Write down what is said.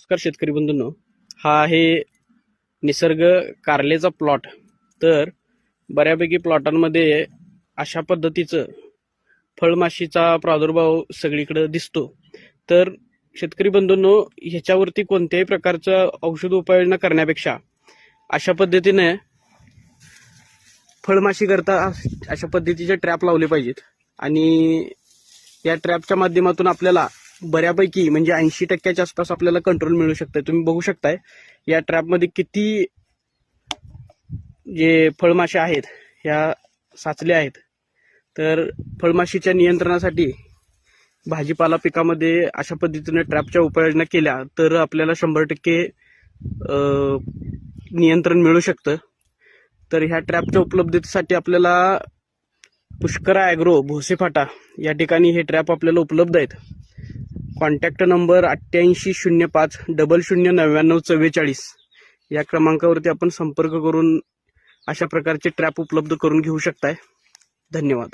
नमस्कार शेतकरी बंधूंनो. हा आहे निसर्ग कारलेचा प्लॉट. तर बऱ्यापैकी प्लॉटांमध्ये अशा पद्धतीचं फळमाशीचा प्रादुर्भाव सगळीकडे दिसतो. तर शेतकरी बंधूंनो ह्याच्यावरती कोणत्याही प्रकारचं औषध उपाययोजना करण्यापेक्षा अशा पद्धतीने फळमाशी करता अशा पद्धतीचे ट्रॅप लावले पाहिजेत. आणि या ट्रॅपच्या माध्यमातून आपल्याला बऱ्यापैकी म्हणजे ऐंशी टक्क्याच्या आसपास आपल्याला कंट्रोल मिळू शकतं तुम्ही बघू शकताय या ट्रॅपमध्ये किती जे फळमाशे आहेत ह्या साचल्या आहेत. तर फळमाशीच्या नियंत्रणासाठी भाजीपाला पिकामध्ये अशा पद्धतीने ट्रॅपच्या उपाययोजना केल्या तर आपल्याला शंभर टक्के नियंत्रण मिळू शकतं. तर ह्या ट्रॅपच्या उपलब्धतेसाठी आपल्याला पुष्करा ॲग्रो भोसेफाटा या ठिकाणी हे ट्रॅप आपल्याला उपलब्ध आहेत. कॉन्टॅक्ट नंबर अठ्ठ्याऐंशी शून्य पाच डबल शून्य नव्याण्णव चव्वेचाळीस. या क्रमांकावरती आपण संपर्क करून अशा प्रकारचे ट्रॅप उपलब्ध करून घेऊ शकताय. धन्यवाद.